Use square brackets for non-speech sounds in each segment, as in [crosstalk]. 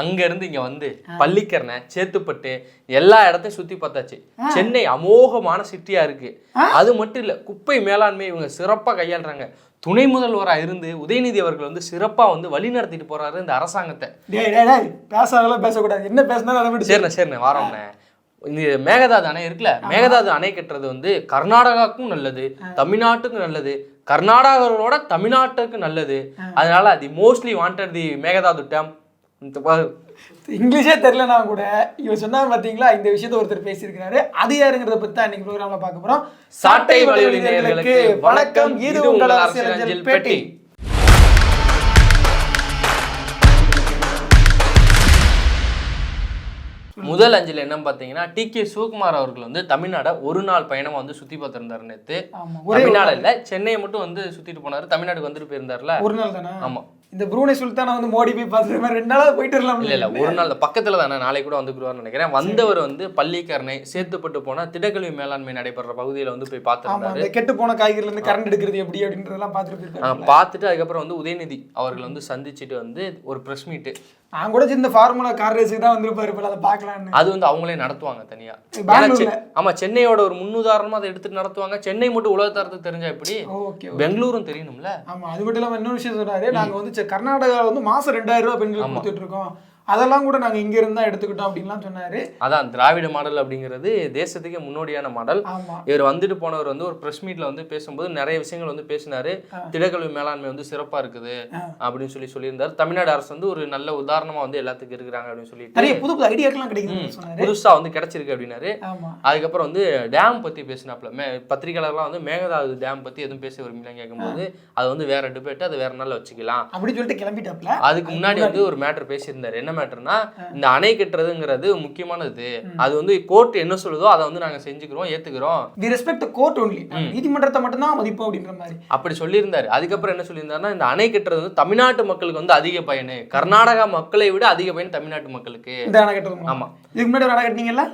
அங்க இருந்து இங்க வந்து பள்ளிக்கரணை சேத்துப்பட்டு எல்லா இடத்தையும் சுத்தி பார்த்தாச்சு. சென்னை அமோகமான சிட்டியா இருக்கு. அது மட்டும் இல்ல குப்பை மேலாண்மை இவங்க சிறப்பா கையாளுறாங்க. துணை முதல்வரா இருந்து உதயநிதி அவர்கள் வந்து சிறப்பா வந்து வழி நடத்திட்டு போறாரு இந்த அரசாங்கத்தை. பேசாதெல்லாம் பேசக்கூடாது. என்ன பேசினாலும் அதை சரிண்ணே சரிண்ணே வாரோம்ண்ணே. இந்த மேகதாது அணை இருக்குல்ல மேகதாது அணை கட்டுறது வந்து கர்நாடகாவுக்கும் நல்லது தமிழ்நாட்டுக்கும் நல்லது கர்நாடகாவோட தமிழ்நாட்டுக்கு நல்லது. அதனால the mostly wanted the Mekedatu dam இங்கிலீஷே தெரியலனா கூட இவர் சொன்னாங்க பாத்தீங்களா இந்த விஷயத்த ஒருத்தர் பேசியிருக்கிறாரு. அது யாருங்கிறத பத்தி தான் இன்னைக்கு ப்ரோக்ராம்ல பார்க்க போறோம். சாட்டை நேயர்களுக்கு வணக்கம். இது உங்கள் அரசியலஞ்சல் பேட்டி. முதல் அஞ்சல் என்னன்னு பார்த்தீங்கன்னா டி கே சிவகுமார் அவர்கள் வந்து தமிழ்நாட ஒரு நாள் பயணமா வந்து சுத்தி பார்த்திருந்தாரு ஒரே தமிழ்நாடு இல்ல சென்னையை மட்டும் வந்து சுத்திட்டு போனாரு. தமிழ்நாட்டுக்கு வந்துட்டு போயிருந்தாருல. ஒரு நாள் தானே? ஆமா. இந்த ப்ரூனே சுல்தானா வந்து மோடி போய் பார்த்துட்டு மாதிரி ரெண்டு நாளாவது போயிட்டு வரலாம் இல்ல இல்ல ஒரு நாள் பக்கத்துல தானே நாளைக்கு கூட வந்துக்குருவார்னு நினைக்கிறேன். வந்தவர் வந்து பள்ளிக்கரணை சேத்துப்பட்டு போனா திடக்கல்வி மேலாண்மை நடைபெற பகுதியில வந்து போய் பார்த்திருந்தாரு. கெட்டு போன காய்கறில இருந்து கரண்ட் எடுக்கிறது எப்படி அப்படின்றதெல்லாம் பார்த்துட்டு பார்த்துட்டு அதுக்கப்புறம் வந்து உதயநிதி அவர்கள் வந்து சந்திச்சுட்டு வந்து ஒரு ப்ரெஸ் மீட்டு நான் கூட இந்த ஃபார்முலா கார் ரேஸுக்கு தான் வந்திருப்பாரு இப்ப அதை பார்க்கலான்னு. அது வந்து அவங்களே நடத்துவாங்க தனியா. ஏன்னா பெங்களூர்ல. செ- ஆமா சென்னையோட ஒரு முன்னுதாரணமா அதை எடுத்துட்டு நடத்துவாங்க. சென்னை மட்டும் உலக தரத்துக்கு தெரிஞ்சா எப்படி? ஓகே பெங்களூரும் தெரியணும்ல. ஆமா அது மட்டும் இல்லாம இன்னொரு விஷயம் சொன்னாரு நாங்க வந்து கர்நாடகால வந்து மாசம் ரெண்டாயிரம் ரூபாய் பெண்களுக்கு கொடுத்துட்டு இருக்கோம். அதெல்லாம் கூட நாங்க இங்க இருந்தா எடுத்துக்கிட்டோம் அப்படின்லாம் சொன்னாரு. அதான் திராவிட மாடல் அப்படிங்கிறது தேசத்துக்கே முன்னோடியான மாடல். இவர் வந்துட்டு போனவர் வந்து ஒரு பிரஸ் மீட்ல வந்து பேசும்போது நிறைய விஷயங்கள் வந்து பேசினாரு. திடக்கல்வி மேலாண்மை வந்து சிறப்பா இருக்குது. அப்படின்னு சொல்லி சொல்லியிருந்தாரு. தமிழ்நாடு அரசு வந்து ஒரு நல்ல உதாரணமா வந்து எல்லாத்துக்கும் இருக்கிறாங்க அப்படின்னு சொல்லிட்டு நிறைய புது புது ஐடியாக்கெல்லாம் சொன்னாரு. புதுசா வந்து கிடைச்சிருக்கு அப்படின்னாரு. அதுக்கப்புறம் வந்து டேம் பத்தி பேசினாப்ல மே பத்திரிகையாளர்லாம் வந்து மேகதாது டேம் பத்தி எதுவும் பேச விரும்பலாம் கேட்கும்போது அது வந்து வேற டிபேட் அது வேற நாள்ல வச்சுக்கலாம். அப்படின்னு சொல்லிட்டு கிளம்பிட்டாப்ல அதுக்கு முன்னாடி வந்து ஒரு மேட்டர் பேசியிருந்தாரு. என்ன மேட்டர்னா இந்த அணை கட்டுறதுங்கிறது முக்கியமானது. அது வந்து கோர்ட் என்ன சொல்லுதோ அதை வந்து நாங்க செஞ்சுக்கிறோம் ஏத்துக்கிறோம். வி ரெஸ்பெக்ட் கோர்ட் ஒன்லி நீதிமன்றத்தை மட்டும்தான் மதிப்போம் அப்படின்ற மாதிரி. அப்படி சொல்லியிருந்தாரு. அதுக்கப்புறம் என்ன சொல்லியிருந்தாருன்னா இந்த அணை கட்டுறது வந்து தமிழ்நாட்டு மக்களுக்கு வந்து அதிக பயனு. கர்நாடகா மக்களை விட அதிக பயன் தமிழ்நாட்டு மக்களுக்கு. இந்த அணை கட்டுறது ஆமா. இதுக்கு முன்னாடி அணை கட்டினீங்கல்ல?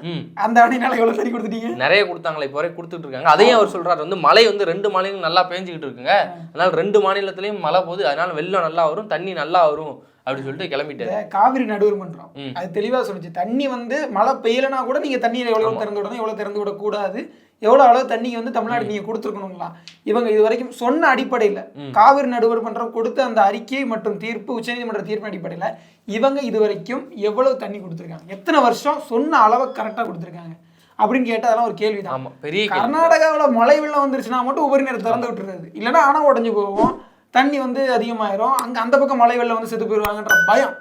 அந்த அணைனால எவ்வளவு தண்ணி கொடுத்துட்டீங்க? நிறைய கொடுத்தாங்களே இப்போ வரை கொடுத்துட்டு இருக்காங்க அதையும் அவர் சொல்றாரு. வந்து மழை வந்து ரெண்டு மாநிலம் நல்லா பேஞ்சுக்கிட்டு இருக்குங்க. அதனால ரெண்டு மாநிலத்திலயும் மழை போகுது. அதனால வெள்ளம் நல்லா வரும் தண்ணி நல்லா வரும். அப்படி சொல்லிட்டு கிளம்பிட்டாரு. காவிரி நடுவர் மன்றம் ம். அது தெளிவா சொல்லுச்சு. தண்ணி வந்து மழை பெய்யலனா கூட நீங்க தண்ணியை எவ்வளவு திறந்து விடணும் எவ்வளவு திறந்து விடக்கூடாது. எவ்வளவு அளவு தண்ணி வந்து தமிழ்நாடு நீங்க கொடுத்துருக்கணுங்களா இவங்க இது வரைக்கும் சொன்ன அடிப்படையில காவிரி நடுவர் மன்றம் கொடுத்த அந்த அறிக்கை மற்றும் தீர்ப்பு உச்சநீதிமன்ற தீர்ப்பு அடிப்படையில இவங்க இது வரைக்கும் எவ்வளவு தண்ணி கொடுத்துருக்காங்க? எத்தனை வருஷம் சொன்ன அளவை கரெக்டா கொடுத்துருக்காங்க? அப்படின்னு கேட்டா அதெல்லாம் ஒரு கேள்விதான். பெரிய. கர்நாடகாவுல மழை வெள்ளம் வந்துருச்சுன்னா மட்டும் உபரி நீரை திறந்து விட்டுறது. இல்லைன்னா அணை உடஞ்சு போகும் தண்ணி வந்து அதிகமாயிரும். அங்க அந்த பக்கம் மழை வெள்ளம் வந்து செத்து போயிருவாங்கன்ற பயம்.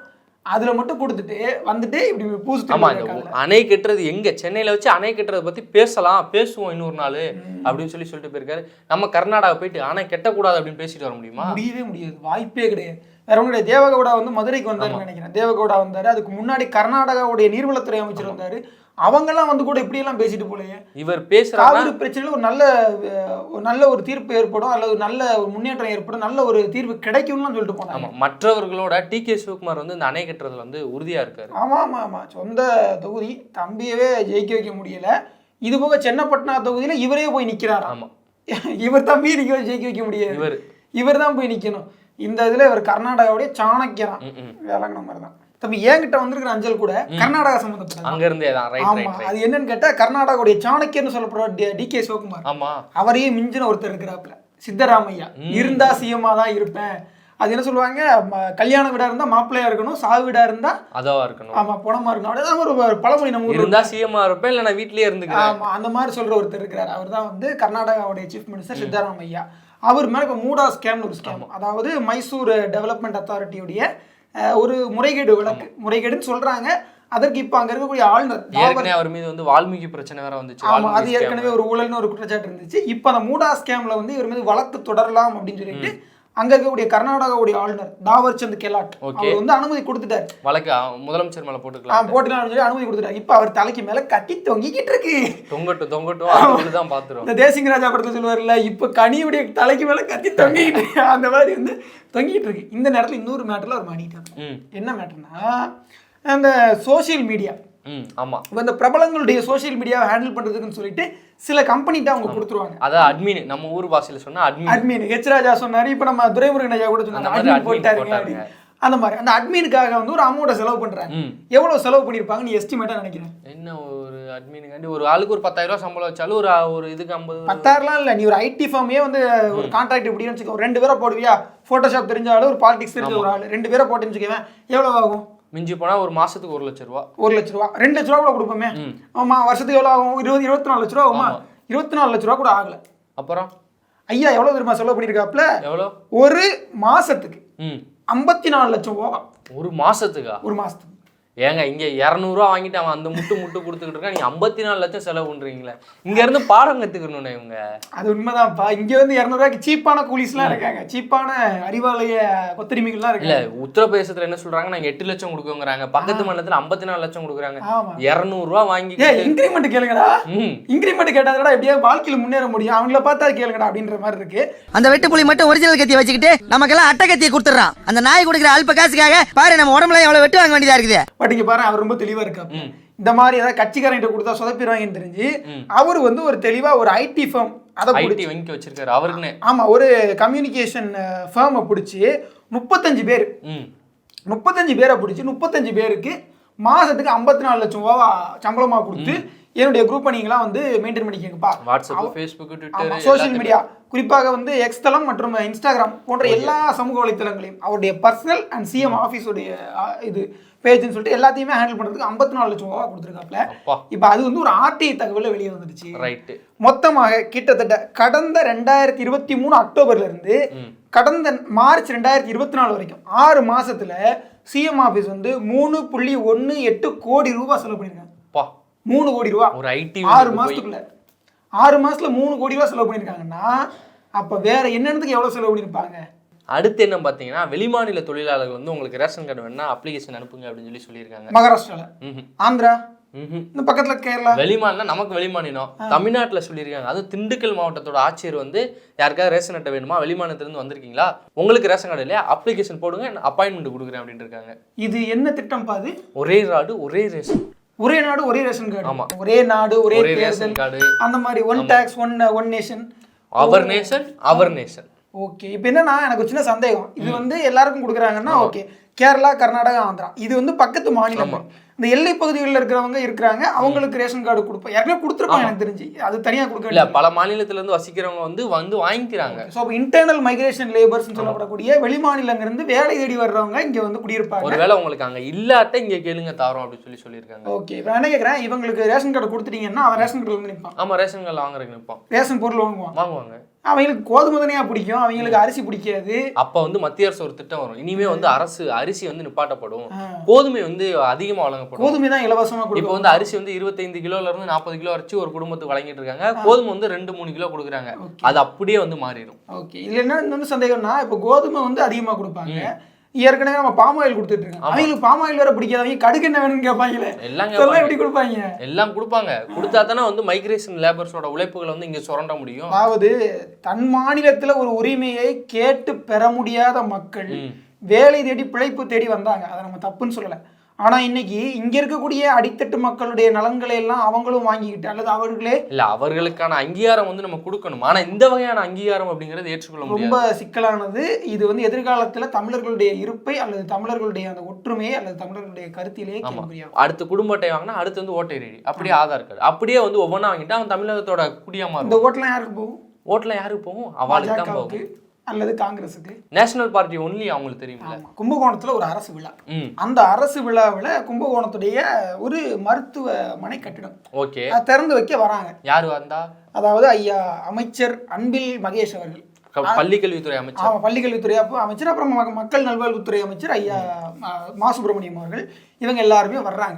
அதுல மட்டும் கொடுத்துட்டு வந்துட்டு இப்படி பூசிட்டு ஆமா இந்த இருக்காங்க. அணை கட்டுறது எங்க? சென்னையில வச்சு அணை கட்டுறதை பத்தி பேசலாம். பேசுவோம் இன்னொரு நாள் அப்படின்னு சொல்லி சொல்லிட்டு போயிருக்காரு. நம்ம கர்நாடகா போயிட்டு அணை கட்டக்கூடாது அப்படின்னு பேசிட்டு வர முடியுமா? முடியவே முடியாது. வாய்ப்பே கிடையாது. வேற ஒன்றுடைய தேவகவுடா வந்து மதுரைக்கு வந்தாருன்னு நினைக்கிறேன். தேவகவுடா வந்தாரு. அதுக்கு முன்னாடி கர்நாடகாவுடைய நீர்வளத்துறை அமைச்சர் வந்தாரு. அவங்கெல்லாம் வந்து கூட இப்படி எல்லாம் பேசிட்டு போலயே. இவர் பேசுறாங்க காவிரி பிரச்சனையில ஒரு நல்ல ஒரு நல்ல ஒரு தீர்ப்பு ஏற்படும் அல்லது நல்ல ஒரு முன்னேற்றம் ஏற்படும் நல்ல ஒரு தீர்வு கிடைக்கும்னு சொல்லிட்டு போனாங்க. மற்றவர்களோட டி கே சிவகுமார் வந்து இந்த அணை கட்டுறதுல வந்து உறுதியா இருக்காரு. ஆமா ஆமா ஆமா. சொந்த தொகுதி தம்பியவே ஜெயிக்க வைக்க முடியல. இது போக சென்னப்பட்டினா தொகுதியில இவரே போய் நிக்கிறாராம் ஆமா. [laughs] இவர் தம்பியை நிக்க ஜெயிக்க வைக்க முடியாது. இவர். இவர் தான் போய் நிக்கணும். இந்த இதுல இவர் கர்நாடகாவுடைய சாணக்கியரான். வேளாங்கண்ண மாதிரி தான் தம்பி என்கிட்ட வந்திருக்கிற அஞ்சல் கூட கர்நாடகா சம்பந்தப்பட்டது. அங்க இருந்தே தான் ரைட் ரைட் அது என்னன்னு கேட்டா கர்நாடகாவுடைய சாணக்கியர்னு சொல்லப்படுற டி கே சிவகுமார். ஆமா. அவரையே மிஞ்சின ஒருத்தர் இருக்கிறாப்புல. சித்தராமையா. இருந்தா சிஎம்மா தான் இருப்பேன். அது என்ன சொல்லுவாங்க? கல்யாண வீடா இருந்தா மாப்பிள்ளையா இருக்கணும் சாவு வீடா இருந்தா அதவா இருக்கணும். ஆமா பணமா இருக்கணும். அப்படியே ஒரு பழமொழி நம்ம இருந்தா சிஎம்மா இருப்பேன் இல்ல நான் வீட்லயே இருந்துக்கிறேன். ஆமா அந்த மாதிரி சொல்ற ஒருத்தர் இருக்கிறார். அவர் தான் வந்து கர்நாடகாவுடைய சீஃப் மினிஸ்டர் சித்தராமையா. அவர் மேல இப்போ மூடா ஸ்கேம்னு ஒரு ஸ்கேம் அதாவது மைசூர் டெவலப்மெண்ட் அத்தாரிட்டியுடைய ஒரு முறைகேடு வழக்கு முறைகேடுன்னு சொல்றாங்க. அதற்கு இப்போ அங்க இருக்கக்கூடிய ஆளுநர் ஏற்கனவே அவர் மீது வந்து வால்மீகி பிரச்சனை வேற வந்துச்சு. ஆமா அது. ஏற்கனவே ஒரு ஊழல்னு ஒரு குற்றச்சாட்டு இருந்துச்சு. இப்போ அந்த மூடா ஸ்கேம்ல வந்து இவர் மீது வழக்கு தொடரலாம் அப்படின்னு சொல்லிட்டு அங்க இருக்கக்கூடிய கர்நாடகாவுடைய ஆளுநர் தாவர் சந்த் கெலாட். அவர் வந்து அனுமதி கொடுத்துட்டாரு. வழக்கு முதலமைச்சர் மேல போட்டுக்கலாம் போட்டுக்கலாம் சொல்லி அனுமதி கொடுத்துட்டாரு. இப்போ அவர் தலைக்கு மேல கட்டி தொங்கிக்கிட்டு இருக்கு. தொங்கட்டும் தொங்கட்டும் தான் பாத்துரும். இந்த தேசிங்க ராஜா படத்துல சொல்லுவார்ல இப்போ கனியுடைய தலைக்கு மேல கத்தி தொங்கிட்டு. அந்த மாதிரி வந்து தொங்கிட்டு இருக்கு. இந்த நேரத்துல இன்னொரு மேட்டர்ல அவர் மாட்டிட்டாங்க ம். என்ன மேட்டர்னா அந்த சோஷியல் மீடியா ஆமா. இப்போ இந்த பிரபலங்களுடைய சோஷியல் மீடியாவை ஹேண்டில் பண்றதுக்குன்னு சொல்லிட்டு சில கம்பெனிட்ட அவங்க கொடுத்துருவாங்க. அதான் அட்மின் நம்ம ஊர் பாஷையில சொன்னா அட்மின் அட்மின் ஹெச் ராஜா சொன்னாரு இப்போ நம்ம துரைமுருகன் ஐயா கூட அந்த சொன்னாங்க அந்த மாதிரி அந்த அட்மினுக்காக வந்து ஒரு அமௌண்ட்டை செலவு பண்றாங்க. ம். எவ்வளவு செலவு பண்ணிருப்பாங்க நீ எஸ்டிமேட்டா நினைக்கிறேன்? என்ன ஒரு அட்மினுக்காண்டி ஒரு ஆளுக்கு ஒரு பத்தாயிரம் ரூபாய் சம்பளம் வச்சாலும் ஒரு ஒரு இதுக்கு ஐம்பது பத்தாயிரம்லாம் இல்ல நீ ஒரு ஐடி ஃபார்மே வந்து ஒரு கான்ட்ராக்ட் இப்படின்னு வச்சுக்கோ ஒரு ரெண்டு பேரை போடுவியா? போட்டோஷாப் தெரிஞ்ச ஆளு ஒரு பாலிடிக்ஸ் தெரிஞ்ச ஒரு ஆளு. ரெண்டு பேரை போட்டுன்னு வச்சுக்கவேன் எவ்வளவு ஆகும்? மிஞ்சி போனா ஒரு மாசத்துக்கு ஒரு லட்ச ரூபா. ஒரு லட்ச ரூபா. ரெண்டு லட்ச ரூபா கூட கொடுப்போமே. ம். ஆமா வருஷத்துக்கு எவ்வளவு ஆகும்? இருபது இருபத்தி நாலு லட்ச ரூபா ஆகுமா? இருபத்தி நாலு லட்ச ரூபா கூட ஆகல. அப்புறம்? ஐயா எவ்வளவு தெரியுமா செலவு பண்ணிருக்காப்ல எவ்வளோ? ஒரு மாசத்துக்கு ம். ஐம்பத்தி நாலு லட்சம் ரூபா ஒரு மாசத்துக்கா? ஒரு மாசத்துக்கு. ஏங்க இங்க இரநூறுவா வாங்கிட்டு அவன் அந்த முட்டு முட்டு கொடுத்துக்கிட்டு இருக்கான். நீங்க ஐம்பத்தி நாலு லட்சம் செலவு பண்றீங்களே. இங்க இருந்து பாடம் கத்துக்கணும்னே இவங்க. அது உண்மைதான்ப்பா. இங்க வந்து இரநூறுவாய்க்கு சீப்பான கூலிஸ்லாம் இருக்காங்க. சீப்பான அறிவாலய கொத்தடிமைகள்லாம் இல்ல இருக்காங்க. உத்தரப்பிரதேசத்துல என்ன சொல்றாங்க நாங்க எட்டு லட்சம் கொடுக்குங்கிறாங்க. பக்கத்து மாநிலத்துல ஐம்பத்தி நாலு லட்சம் கொடுக்குறாங்க. ஆமா. இருநூறு ரூபா வாங்கி இன்க்ரிமெண்ட் கேளுங்கடா. இன்க்ரிமெண்ட் கேட்டாதடா எப்படியாவது வாழ்க்கையில முன்னேற முடியும். அவங்கள பார்த்தா கேளுங்கடா அப்படின்ற மாதிரி இருக்கு. அந்த வெட்டுப்புலி மட்டும் ஒரிஜினல் கத்தியை வச்சுக்கிட்டு நமக்கெல்லாம் அட்டை கத்தியை கொடுத்துறான் அந்த நாய் கொடுக்குற அல்ப காசுக்காக பாரு நம்ம உடம்புல எவ்வளவு வெட்டு வாங்க வேண்டியதா இருக்குது. பட் இங்க பாரு அவர் ரொம்ப தெளிவா இருக்காரு. இந்த மாதிரி ஏதாவது கட்சிக்காரங்கிட்ட கொடுத்தா சொதப்பிடுவாங்கன்னு தெரிஞ்சு. அவர் வந்து ஒரு தெளிவா ஒரு ஐடி ஃபர்ம் அதை ஐடி வங்கி வச்சிருக்காரு அவருக்குன்னு ஆமா ஒரு கம்யூனிகேஷன் ஃபேமை பிடிச்சி முப்பத்தஞ்சு பேர். முப்பத்தஞ்சு பேரை பிடிச்சி முப்பத்தஞ்சு பேருக்கு மாசத்துக்கு ஐம்பத்தி நாலு லட்சம் ரூபா சம்பளமா கொடுத்து என்னுடைய குரூப்பை நீங்களாம் வந்து maintain பண்ணிக்கங்கப்பா. WhatsApp Facebook Twitter social media குறிப்பாக வந்து எக்ஸ் தளம் மற்றும் இன்ஸ்டாகிராம் போன்ற எல்லா சமூக வலைத்தளங்களையும். அவருடைய பர்சனல் அண்ட் சிஎம் ஆஃபீஸுடைய இது. பேஜ்னு சொல்லிட்டு எல்லாத்தையுமே ஹேண்டில் பண்றதுக்கு ஐம்பத்தி நாலு லட்சம் ரூபா கொடுத்துருக்காப்ல இப்போ அது வந்து ஒரு ஆர்டிஐ தகவல் வெளியே வந்துடுச்சு. ரைட்டு மொத்தமாக கிட்டத்தட்ட கடந்த ரெண்டாயிரத்தி இருபத்தி மூணு அக்டோபர்ல இருந்து ம். கடந்த மார்ச் ரெண்டாயிரத்தி இருபத்தி நாலு வரைக்கும் ஆறு மாசத்துல சிஎம் ஆஃபீஸ் வந்து மூணு புள்ளி ஒன்று எட்டு கோடி ரூபாய் செலவு பண்ணியிருக்காங்க. மூணு கோடி ரூபா ஒரு ஐடி ஆறு மாசத்துக்குள்ள. ஆறு மாசத்துல மூணு கோடி ரூபாய் செலவு பண்ணியிருக்காங்கன்னா அப்ப வேற என்னென்னதுக்கு எவ்வளவு செலவு பண்ணியிருப்பாங்க? அடுத்து என்ன பார்த்தீங்கன்னா வெளிமாநில தொழிலாளர்கள் வந்து உங்களுக்கு ரேஷன் கார்டு வேணா அப்ளிகேஷன் அனுப்புங்க அப்படின்னு சொல்லி சொல்லியிருக்காங்க. மகாராஷ்டிரால? ம்ஹும். ஆந்திரா. இந்த பக்கத்துல கேரளா? வெளிமாநிலம் நமக்கு வெளிமாநிலம் தமிழ்நாட்டுல சொல்லியிருக்காங்க. அதுவும் திண்டுக்கல் மாவட்டத்தோட ஆட்சியர் வந்து யாருக்காவது ரேஷன் அட்டை வேணுமா? வெளிமாநிலத்திலிருந்து வந்திருக்கீங்களா? உங்களுக்கு ரேஷன் கார்டு இல்லையா? அப்ளிகேஷன் போடுங்க அப்பாயின்மெண்ட் கொடுக்குறேன் அப்படின்னு இருக்காங்க. இது என்ன திட்டம் பாது ஒரே நாடு ஒரே ரேஷன். ஒரே நாடு ஒரே ரேஷன் ஆமா. கார்டு ஒரே நாடு ஒரே ரேஷன் கார்டு. அந்த மாதிரி one tax one one nation அவர் நேஷன் அவர் நேஷன் ஓகே இப்போ என்னன்னா எனக்கு சின்ன சந்தேகம். இது வந்து எல்லாருக்கும் கொடுக்குறாங்கன்னா ஓகே கேரளா கர்நாடகா ஆந்திரா. இது வந்து பக்கத்து மாநிலம் இந்த எல்லை பகுதிகளில் இருக்கிறவங்க இருக்கிறாங்க. அவங்களுக்கு ரேஷன் கார்டு கொடுப்போம். ஏற்கனவே கொடுத்துருப்பாங்க எனக்கு தெரிஞ்சு. அது தனியாக கொடுக்க இல்ல பல மாநிலத்துல இருந்து வசிக்கிறவங்க வந்து வந்து வாங்கிக்கிறாங்க. ஸோ இப்போ இன்டர்னல் மைக்ரேஷன் லேபர்ஸ்னு சொல்லப்படக்கூடிய வெளிமாநிலங்கிருந்து வேலை தேடி வர்றவங்க இங்கே வந்து குடியிருப்பாங்க. ஒருவேளை உங்களுக்கு அங்க இல்லாட்ட இங்க கேளுங்க தாரோம் அப்படின்னு சொல்லி சொல்லியிருக்காங்க. ஓகே இப்போ என்ன கேட்குறேன் இவங்களுக்கு ரேஷன் கார்டு கொடுத்துட்டீங்கன்னா அவன் ரேஷன் கார்டு வந்து நிற்பான் ஆமா ரேஷன் கார்டு வாங்குறதுக்கு நிற்போம் ரேஷன் பொருள் வாங்குவான். வாங்குவாங்க. அவங்களுக்கு கோதுமை தனியாக பிடிக்கும் அவங்களுக்கு அரிசி பிடிக்காது. அப்ப வந்து மத்திய அரசு ஒரு திட்டம் வரும். இனிமே வந்து அரசு அரிசி வந்து நிப்பாட்டப்படும். கோதுமை வந்து அதிகமா வழங்கப்படும். கோதுமை தான் இலவசமாக இப்போ வந்து அரிசி வந்து இருபத்தைந்து கிலோல இருந்து நாற்பது கிலோ வரைச்சு ஒரு குடும்பத்துக்கு வழங்கிட்டு இருக்காங்க. கோதுமை வந்து ரெண்டு மூணு கிலோ கொடுக்குறாங்க. அது அப்படியே வந்து மாறிடும் ஓகே. இதுல என்ன இன்னொன்று சந்தேகம்னா இப்போ கோதுமை வந்து அதிகமாக கொடுப்பாங்க. ஏற்கனவே நம்ம பாம் ஆயில் கொடுத்துட்டு இருக்கோம் அவங்களுக்கு பாம் ஆயில் வேற பிடிக்காதவங்க கடுகு என்ன வேணும்னு கேட்பாங்களே? எல்லாம் கேட்பாங்க. எப்படி கொடுப்பாங்க? எல்லாம் கொடுப்பாங்க. கொடுத்தா தானே வந்து மைக்ரேஷன் லேபர்ஸோட உழைப்புகளை வந்து இங்க சுரண்ட முடியும். அதாவது தன் மாநிலத்துல ஒரு உரிமையை கேட்டு பெற முடியாத மக்கள். வேலை தேடி பிழைப்பு தேடி வந்தாங்க. அதை நம்ம தப்புன்னு சொல்லலை. ஆனா இன்னைக்கு இங்க இருக்கக்கூடிய அடித்தட்டு மக்களுடைய நலன்களை எல்லாம் அவங்களும் வாங்கிக்கிட்டு அல்லது அவர்களே இல்ல அவர்களுக்கான அங்கீகாரம் வந்து நம்ம கொடுக்கணும். ஆனா இந்த வகையான அங்கீகாரம் அப்படிங்கறது ஏற்றுக்கொள்ள ரொம்ப சிக்கலானது. இது வந்து எதிர்காலத்துல தமிழர்களுடைய இருப்பை அல்லது தமிழர்களுடைய அந்த ஒற்றுமையை அல்லது தமிழர்களுடைய கருத்திலேயே அடுத்து குடும்ப அட்டை வாங்கினா அடுத்து வந்து ஓட்டை ரெடி. அப்படியே ஆதார் கார்டு. அப்படியே வந்து ஒவ்வொன்றா வாங்கிட்டு அவன் தமிழகத்தோட குடியா இந்த மாறும் ஓட்டெல்லாம் யாருக்கு போகும்? ஓட்டுல யாருக்கு போகும்? அவளுக்கு தான் போகும். அல்லது காங்கிரஸுக்கு. நேஷனல் பார்ட்டி ஒன்லி அவங்களுக்கு தெரியும்ல. ஆமா. கும்பகோணத்துல ஒரு அரசு விழா. அந்த அரசு விழாவில் கும்பகோணத்துடைய ஒரு மருத்துவமனை கட்டிடம். ஓகே. திறந்து வைக்க வராங்க. யாரு வந்தா? அதாவது ஐயா அமைச்சர் அன்பில் மகேஷ் அவர்கள். க- பள்ளிக்கல்வித்துறை அமைச்சர். ஆமா பள்ளிக்கல்வித்துறை அப்போ அமைச்சர் அப்புறம் மக- மக்கள் நல்வாழ்வுத்துறை அமைச்சர் ஐயா ம- சுப்பிரமணியம் அவர்கள். இவங்க எல்லாருமே வர்றாங்க.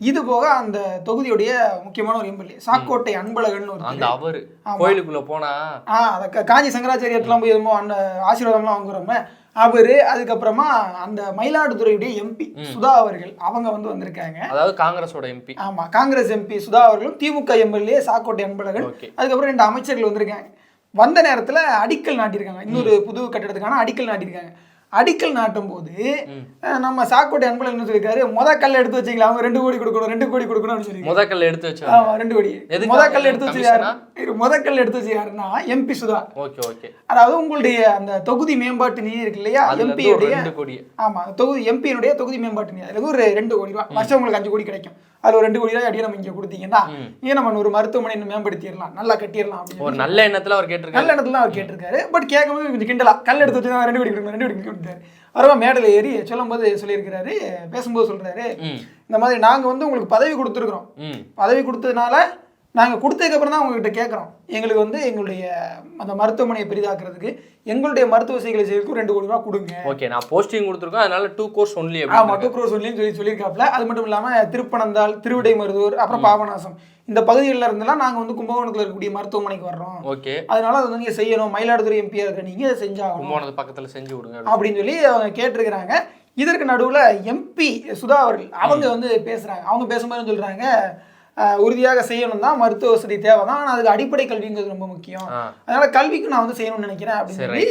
இது போக அந்த தொகுதியுடைய முக்கியமான ஒரு எம்எல்ஏ சாக்கோட்டை அன்பழகன் ஒரு அந்த அவரு. கோயிலுக்குள்ள போனா ஆ அந்த காஞ்சி சங்கராச்சாரியர்லாம் போய் எதுமோ அந்த ஆசீர்வாதம்லாம் வாங்குறோமே அவரு அதுக்கப்புறமா அந்த மயிலாடுதுறையுடைய எம்பி சுதா அவர்கள் அவங்க வந்து வந்திருக்காங்க. அதாவது காங்கிரஸோட எம்பி. ஆமா காங்கிரஸ் எம்பி சுதா அவர்களும் திமுக எம்எல்ஏ சாக்கோட்டை அன்பழகன். அதுக்கப்புறம் ரெண்டு அமைச்சர்கள் வந்திருக்காங்க. வந்த நேரத்துல அடிக்கல் நாட்டியிருக்காங்க. இன்னொரு புது கட்டடத்துக்கான அடிக்கல் நாட்டியிருக்காங்க. அடிக்கல் நாட்டும் போது நம்ம சாக்கோட்டை அன்பழகன் என்ன சொல்லியிருக்காரு முத கல் எடுத்து வச்சீங்களா அவங்க ரெண்டு கோடி கொடுக்கணும் ரெண்டு கோடி கொடுக்கணும் அப்படின்னு சொல்லி முதக்கல்ல எடுத்து வச்சு ஆமா ரெண்டு கோடி? முத கல் எடுத்து வச்சு யாரு? முத கல் எடுத்து வச்சு யாருன்னா எம்பி சுதா. Okay okay. அதாவது உங்களுடைய அந்த தொகுதி மேம்பாட்டு நிதி இருக்கு இல்லையா? எம்பியுடைய ஆமா தொகுதி எம்பியினுடைய தொகுதி மேம்பாட்டு நிதி. அதுல ஒரு ரெண்டு கோடி ரூபாய் வருஷம் உங்களுக்கு அஞ்சு கோடி கிடைக்கும். அதுல ஒரு ரெண்டு கோடி ரூபாய் அப்படியே நம்ம இங்க கொடுத்தீங்கன்னா ஏன் நம்ம ஒரு மருத்துவமனை இன்னும் மேம்படுத்திடலாம்? நல்லா கட்டிடலாம் ஒரு நல்ல எண்ணத்துல அவர் கேட்டிருக்காரு. நல்ல தான் அவர் கேட்டிருக்காரு. பட் கேட்கும்போது கொஞ்சம் கிண்டலா கல் எடுத்து வச்சு ரெண்டு கோடி கொடுக்கணும் ரெண்டு கோடி கொடுத்தாரு அவரமா மேடையில் ஏறி சொல்லும்போது சொல்லியிருக்கிறாரு பேசும்போது சொல்றாரு. ம். இந்த மாதிரி நாங்க வந்து உங்களுக்கு பதவி கொடுத்துருக்குறோம். பதவி கொடுத்ததுனால நாங்கள் கொடுத்ததுக்கப்புறம் தான் உங்ககிட்ட கேட்குறோம் எங்களுக்கு வந்து எங்களுடைய அந்த மருத்துவமனையை பெரிதாக்குறதுக்கு எங்களுடைய மருத்துவ சிகிச்சை செய்யறதுக்கு ரெண்டு கோடி ரூபா கொடுங்க. ஓகே நான் போஸ்டிங் கொடுத்துருக்கோம். அதனால டூ கோர்ஸ் ஒன்லி ஆமா டூ க்ரோஸ் ஒன்லின்னு சொல்லி சொல்லியிருக்காப்ல அது மட்டும் இல்லாம திருப்பனந்தாள் திருவிடைமருதூர் அப்புறம் பாபநாசம். இந்த பகுதிகளில் இருந்தெல்லாம் நாங்க வந்து கும்பகோணத்துல இருக்கக்கூடிய மருத்துவமனைக்கு வர்றோம். ஓகே அதனால அதை வந்து நீங்க செய்யணும். மயிலாடுதுறை எம்பியா இருக்கிற நீங்க இதை செஞ்சாகணும். கும்பகோணத்து பக்கத்துல செஞ்சு விடுங்க அப்படின்னு. சொல்லி அவங்க கேட்டிருக்கிறாங்க. இதற்கு நடுவுல எம்பி சுதா அவர்கள் அவங்க வந்து பேசுறாங்க. அவங்க பேசும்போது சொல்றாங்க? அஹ், உறுதியாக செய்யணும் தான் மருத்துவ வசதி தேவை தான் ஆனால் அதுக்கு அடிப்படை கல்விங்கிறது ரொம்ப முக்கியம். அதனால கல்விக்கு நான் வந்து செய்யணும்னு நினைக்கிறேன் அப்படின்னு சொல்லி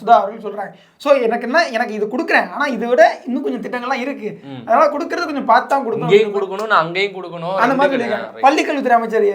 சுதா அவர்கள் சொல்றாங்க. ஸோ எனக்கு என்ன எனக்கு இது கொடுக்குறேன். ஆனா இதை விட இன்னும் கொஞ்சம் திட்டங்கள்லாம் இருக்கு. அதனால கொடுக்கறது கொஞ்சம் பார்த்து தான் கொடுக்கணும். கொடுக்கணும் நான் அங்கேயும் கொடுக்கணும். அந்த மாதிரி. பள்ளிக்கல்வித்துறை அமைச்சர்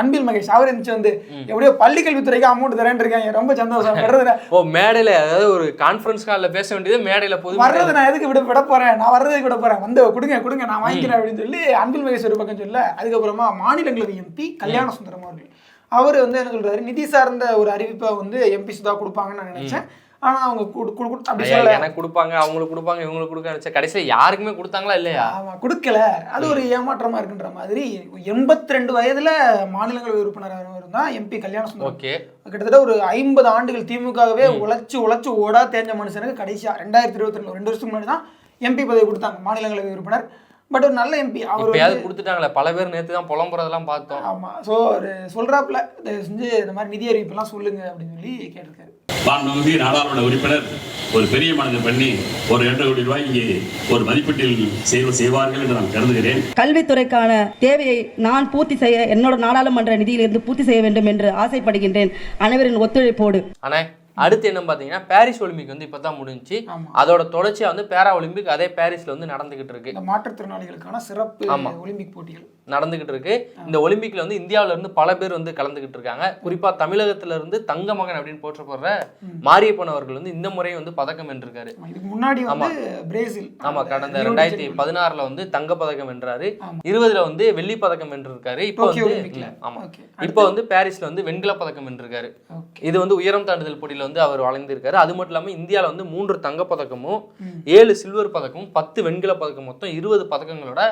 அன்பில் மகேஷ் அவர் இருந்துச்சு வந்து எப்படியோ பள்ளிக்கல்வித்துறைக்கு அமௌண்ட் தரேன் இருக்காங்க ரொம்ப சந்தோஷம். வர்றது ஓ மேடையில அதாவது ஒரு கான்ஃபரன்ஸ் கால்ல பேச வேண்டியது மேடையில பொது வர்றது நான் எதுக்கு விட விட போறேன்? நான் வர்றதுக்கு விட போறேன். வந்து கொடுங்க கொடுங்க நான் வாங்கிக்கிறேன் அப்படின்னு சொல்லி அன்பில் மகேஷ் ஒரு பக்கம் சொல்ல அதுக்கப்புறமா மாநிலங்களவை எம்பி கல்யாண சுந்தரம் அவர்கள். அவர் வந்து என்ன சொல்றாரு? நிதி சார்ந்த ஒரு அறிவிப்பை வந்து எம்பி சுதா கொடுப்பாங்கன்னு நான் நினைச்சேன். ஆனா அவங்க குடு- குடு- குடு- அப்படி சொல்லல. எனக்கு கொடுப்பாங்க அவங்களுக்கு கொடுப்பாங்க இவங்களுக்கு கொடுக்க கடைசியில யாருக்குமே கொடுத்தாங்களா இல்லையா? ஆமா கொடுக்கல. அது ஒரு ஏமாற்றமா இருக்குன்ற மாதிரி எண்பத்தி ரெண்டு வயதுல மாநிலங்களவை உறுப்பினர் தான் எம்பி கல்யாண சுந்தரம். ஓகே. கிட்டத்தட்ட ஒரு ஐம்பது ஆண்டுகள் திமுகவே உழைச்சு உழைச்சு ஓடா தேஞ்ச மனுஷனுக்கு கடைசியா ரெண்டாயிரத்தி இருபத்தி ரெண்டு ரெண்டு வருஷத்துக்கு முன்னாடி தான் எம்பி பதவி கொடுத்தாங்க மாநிலங்களவை உறுப்பினர். பட் ஒரு நல்ல எம்பி அவர் வந்து இப்பயாவது கொடுத்துட்டாங்களே பல பேர் நேத்து தான் புலம்புறதெல்லாம் பார்த்தோம். ஆமா. ஸோ ஒரு சொல்றாப்புல தயவு செஞ்சு இந்த மாதிரி நிதி அறிவிப்பெல்லாம் சொல்லுங்க அப்படின்னு சொல்லி கேட்டிருக்காரு. மாண்புமிகு நாடாளுமன்ற உறுப்பினர் ஒரு பெரிய மனது பண்ணி ஒரு இரண்டு கோடி ரூபாய் இங்கே ஒரு மதிப்பீட்டில் செய்வ செய்வார்கள் என்று நான் கருதுகிறேன். கல்வித்துறைக்கான தேவையை நான் பூர்த்தி செய்ய என்னோட நாடாளுமன்ற நிதியிலிருந்து பூர்த்தி செய்ய வேண்டும் என்று ஆசைப்படுகின்றேன். அனைவரின் ஒத்துழைப்போடு. ஆனா அடுத்து என்ன பாத்தீங்கன்னா பாரிஸ் ஒலிம்பிக் வந்து இப்பதான் முடிஞ்சுச்சு ஆமா. அதோட தொடர்ச்சியா வந்து பேரா ஒலிம்பிக் அதே பாரிஸ்ல வந்து நடந்துகிட்டு இருக்கு. இந்த மாற்றுத்திறனாளிகளுக்கான சிறப்பு ஆமா. ஒலிம்பிக் போட்டிகள். நடந்துகிட்டு இருக்கு. இந்த ஒலிம்பிக்ல வந்து இந்தியாவுல இருந்து பல பேர் வந்து கலந்துகிட்டு இருக்காங்க. குறிப்பா தமிழகத்துல இருந்து தங்க மகன் அப்படின்னு போற்றப்படுற மாரியப்பன் அவர்கள் வந்து இந்த முறை வந்து பதக்கம் வென்றிருக்காரு. ஆமா, முன்னாடி பிரேசில் ஆமா. அந்த கடந்த ரெண்டாயிரத்தி பதினாறுல வந்து தங்க பதக்கம் வென்றாரு. ஆமா. இருபதுல வந்து வெள்ளி பதக்கம் வென்றிருக்காரு. இப்போ வந்து ஆமா. இப்போ வந்து பாரிஸ்ல வந்து வெண்கல பதக்கம் வென்றிருக்காரு. இது வந்து உயரம் தாண்டுதல் போட்டியில வந்து அவர் வளைந்திருக்காரு அது மட்டும் இல்லாம இந்தியால வந்து மூன்று தங்க பதக்கமும் ஏழு சில்வர் பதக்கமும் பத்து வெண்கல பதக்கம் மொத்தம் இருபது பதக்கங்களோட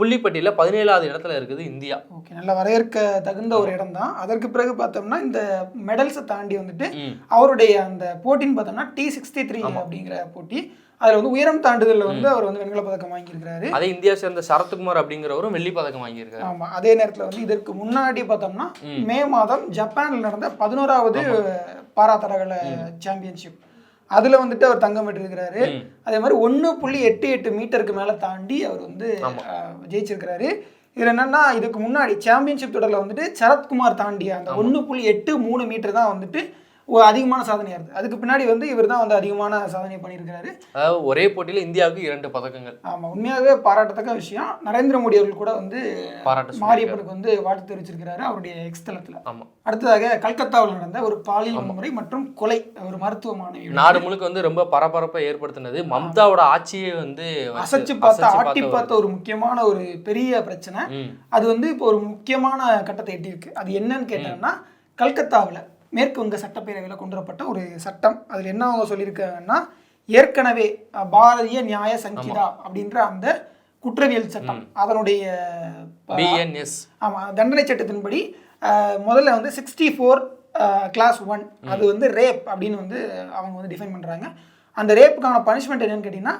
புள்ளிப்பட்டியல பதினேழாவது இடத்துல இருக்குது இந்தியா. ஓகே நல்லா வரவேற்க தகுந்த ஒரு இடம் தான். அதற்கு பிறகு பார்த்தோம்னா இந்த மெடல்ஸை தாண்டி வந்துட்டு. அவருடைய அந்த போட்டின்னு பார்த்தோம்னா டி சிக்ஸ்டி த்ரீ அப்படிங்கிற போட்டி. அதில் வந்து உயரம் தாண்டுதலில் வந்து அவர் வந்து வெண்கல பதக்கம் வாங்கியிருக்கிறாரு. அதே இந்தியா சேர்ந்த சரத்குமார் அப்படிங்கிறவரும் வெள்ளி பதக்கம் வாங்கியிருக்காரு. ஆமா அதே நேரத்தில் வந்து இதற்கு முன்னாடி பார்த்தோம்னா மே. மாதம் ஜப்பானில் நடந்த பதினோராவது பாரா தடகள சாம்பியன்ஷிப் அதில் வந்துட்டு அவர் தங்கம் பெற்றிருக்கிறாரு. அதே மாதிரி ஒன்று புள்ளி எட்டு எட்டு மீட்டருக்கு மேலே தாண்டி அவர் வந்து ஜெயிச்சிருக்கிறாரு. இதில் என்னன்னா இதுக்கு முன்னாடி சாம்பியன்ஷிப் தொடரில் வந்துட்டு சரத்குமார் தாண்டிய அந்த ஒன்று புள்ளி எட்டு மூணு மீட்டர் தான் வந்துட்டு ஒரு அதிகமான சாதனையாக இருக்குது அதுக்கு பின்னாடி வந்து இவர் தான் வந்து அதிகமான சாதனை பண்ணியிருக்கிறாரு. அதாவது ஒரே போட்டியில இந்தியாவுக்கு இரண்டு பதக்கங்கள். ஆமாம் உண்மையாகவே பாராட்டத்தக்க விஷயம். நரேந்திர மோடி அவர்கள் கூட வந்து பாராட்ட. மாரியப்பனுக்கு வந்து வாழ்த்து தெரிவிச்சிருக்கிறாரு அவருடைய எக்ஸ் தளத்தில் ஆமா. அடுத்ததாக கல்கத்தாவில் நடந்த ஒரு பாலியல் வன்முறை மற்றும் கொலை ஒரு மருத்துவ மாணவி நாடு முழுக்க வந்து ரொம்ப பரபரப்பை ஏற்படுத்தினது. மம்தாவோட ஆட்சியை வந்து அசைச்சு பார்த்த ஆட்டி பார்த்த ஒரு முக்கியமான ஒரு பெரிய பிரச்சனை. அது வந்து இப்போ ஒரு முக்கியமான கட்டத்தை எட்டியிருக்கு. அது என்னன்னு கேட்டாங்கன்னா கல்கத்தாவில் மேற்கு வங்க சட்டப்பேரவையில் கொண்டு வரப்பட்ட ஒரு சட்டம். அதில் என்ன அவங்க சொல்லியிருக்காங்கன்னா ஏற்கனவே பாரதிய நியாய சங்கிதா அப்படின்ற அந்த குற்றவியல் சட்டம். அதனுடைய ஆமாம் தண்டனை சட்டத்தின்படி முதல்ல வந்து சிக்ஸ்டி ஃபோர் கிளாஸ் ஒன் அது வந்து ரேப் அப்படின்னு வந்து அவங்க வந்து டிஃபைன் பண்ணுறாங்க அந்த ரேப்புக்கான பனிஷ்மெண்ட் என்னன்னு கேட்டிங்கன்னா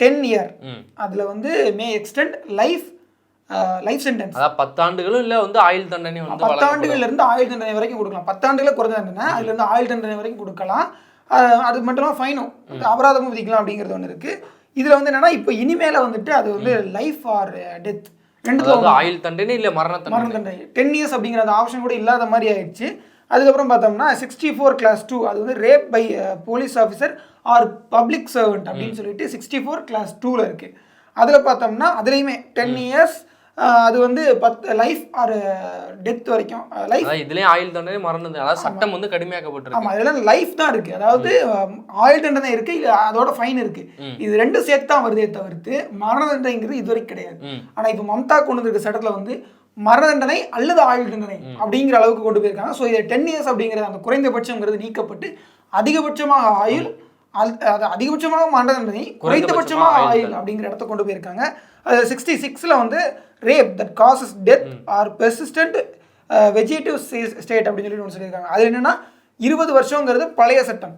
டென் இயர். அதில் வந்து may extend life life sentence அதாவது பத்தாண்டுகளும் இல்ல வந்து ஆயுள் தண்டனை வந்து வழங்கப்படும். பத்தாண்டுகள்ல இருந்து ஆயுள் தண்டனை வரைக்கும் கொடுக்கலாம். பத்தாண்டுகள குறைஞ்ச தண்டனை அதுல இருந்து ஆயுள் தண்டனை வரைக்கும் கொடுக்கலாம். அது மட்டும் இல்லாம ஃபைனும் அபராதமும் விதிக்கலாம் அப்படிங்கிறது ஒன்று இருக்கு. இதுல வந்து என்னன்னா இப்போ இனிமேல வந்துட்டு அது வந்து லைஃப் ஆர் டெத் ஒண்ணு. ஆயுள் தண்டனை இல்ல மரண மரண தண்டனை. தண்டனை டென் இயர்ஸ் அப்படிங்கிற அந்த ஆப்ஷன் கூட இல்லாத மாதிரி ஆயிடுச்சு. அதுக்கப்புறம் பார்த்தோம்னா சிக்ஸ்டி ஃபோர் கிளாஸ் டூ அது வந்து rape by police officer or public servant அப்படின்னு சொல்லிட்டு சிக்ஸ்டி ஃபோர் கிளாஸ் டூவில் இருக்குது அதில் பார்த்தோம்னா அதுலேயுமே டென் இயர்ஸ் அது வந்து பத்து லைஃப் ஆர் டெத் வரைக்கும். லைஃப் இதுலயும் ஆயுள் தண்டனை மரண தண்டனை அதாவது சட்டம் வந்து கடுமையாக்கப்பட்டிருக்கு. ஆமா இதெல்லாம் லைஃப் தான் இருக்கு. அதாவது ஆயுள் தண்டனை இருக்கு இல்ல அதோட ஃபைன் இருக்கு. இது ரெண்டும் சேர்த்து தான் வருதே தவிர்த்து மரண தண்டனைங்கிறது இது வரைக்கும் கிடையாது. ம். ஆனா இப்போ மம்தா கொண்டு வந்திருக்க சட்டத்துல வந்து மரண தண்டனை அல்லது ஆயுள் தண்டனை அப்படிங்கிற அளவுக்கு கொண்டு போயிருக்காங்க. ஸோ இது டென் இயர்ஸ் அப்படிங்கிற அந்த குறைந்தபட்சங்கிறது நீக்கப்பட்டு அதிகபட்சமாக ஆயுள் அது அதிகபட்சமாக மரண தண்டனை குறைந்தபட்சமாக ஆயுள் ஆயுள் அப்படிங்கிற இடத்த கொண்டு போயிருக்காங்க. அது சிக்ஸ்டி சிக்ஸில் வந்து rape that causes death or persistent vegetative state அப்படின்னு சொல்லி ஒன்று சொல்லியிருக்காங்க. அது என்னன்னா இருபது வருஷங்கிறது பழைய சட்டம்.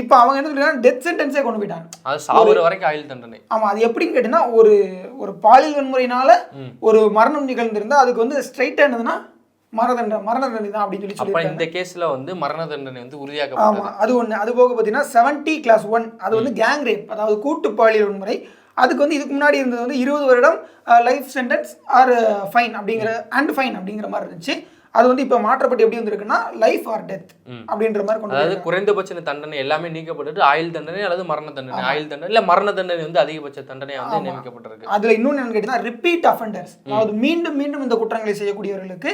இப்போ அவங்க என்ன சொல்லிருக்காங்க? டெத் சென்டென்ஸே கொண்டு போயிட்டாங்க. அது சாகுற வரைக்கும் ஆயுள் தண்டனை. ஆமா அது எப்படின்னு கேட்டீங்கன்னா ஒரு ஒரு பாலியல் வன்முறையினால ஒரு மரணம் நிகழ்ந்திருந்தா அதுக்கு வந்து ஸ்ட்ரைட்டா என்னதுன்னா மரண தண்டனை மரண தண்டனை தான் அப்படின்னு சொல்லி சொல்லியிருக்காங்க இந்த கேஸ்ல வந்து மரண தண்டனை வந்து ஆமா உறுதியாக்கப்பட்டது அது ஒண்ணு. அது போக பார்த்தீங்கன்னா செவன்டி கிளாஸ் ஒன் அது வந்து கேங் ரேப் அதாவது கூட்டு பாலியல் வன்முறை. அதுக்கு வந்து இதுக்கு முன்னாடி இருந்தது வந்து இருபது வருடம் லைஃப் சென்டென்ஸ் ஆர் ஃபைன் அப்படிங்கிற அண்ட் ஃபைன் அப்படிங்கிற மாதிரி இருந்துச்சு. அது வந்து இப்போ மாற்றப்பட்டு எப்படி வந்திருக்குன்னா லைஃப் ஆர் டெத் அப்படின்ற மாதிரி கொண்டு அதாவது. குறைந்தபட்ச தண்டனை எல்லாமே நீக்கப்பட்டுட்டு ஆயுள் தண்டனை அல்லது மரண தண்டனை. ஆயுள் தண்டனை இல்ல மரண தண்டனை வந்து அதிகபட்ச தண்டனையா வந்து நியமிக்கப்பட்டிருக்கு. அதுல இன்னொன்று என்னன்னு கேட்டீங்கன்னா ரிப்பீட் அஃபெண்டர்ஸ் அதாவது மீண்டும் மீண்டும் இந்த குற்றங்களை செய்யக்கூடியவர்களுக்கு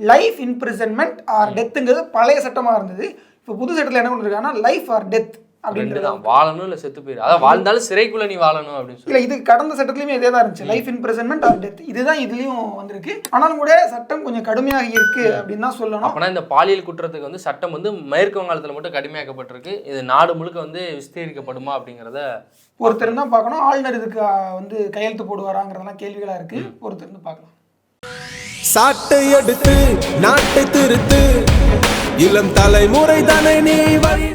லைஃப் இம்ப்ரிசன்மெண்ட் ஆர் டெத்துங்கிறது பழைய சட்டமா இருந்தது. இப்போ புது சட்டத்தில் என்ன பண்ணிருக்காங்கன்னா லைஃப் ஆர் டெத் அப்படின்றது தான் வாழணும் இல்ல செத்து போயிரு. அதாவது வாழ்ந்தாலும் சிறைக்குள்ள நீ வாழணும் அப்படின்னு சொல்லி. இல்ல இது கடந்த சட்டத்திலயுமே இதே தான் இருந்துச்சு லைஃப் இம்ப்ரிசன்மெண்ட் ஆர் டெத் இதுதான் இதுலயும் வந்திருக்கு. ஆனாலும் கூட சட்டம் கொஞ்சம் கடுமையாக இருக்கு அப்படின்னு தான் சொல்லணும். அப்பனா இந்த பாலியல் குற்றத்துக்கு வந்து சட்டம் வந்து மேற்கு வங்காளத்துல மட்டும் கடுமையாக்கப்பட்டிருக்கு. இது நாடு முழுக்க வந்து விஸ்தீரிக்கப்படுமா அப்படிங்கிறத ஒருத்தர் தான் பார்க்கணும். ஆளுநர் இதுக்கு வந்து கையெழுத்து போடுவாராங்கிறதெல்லாம் கேள்விகளா இருக்கு. ஒருத்தர் இருந்து பார்க்கலாம். சாட்டை எடுத்து நாட்டை திருத்து. இளம் தலைமுறை தானே நீ வழி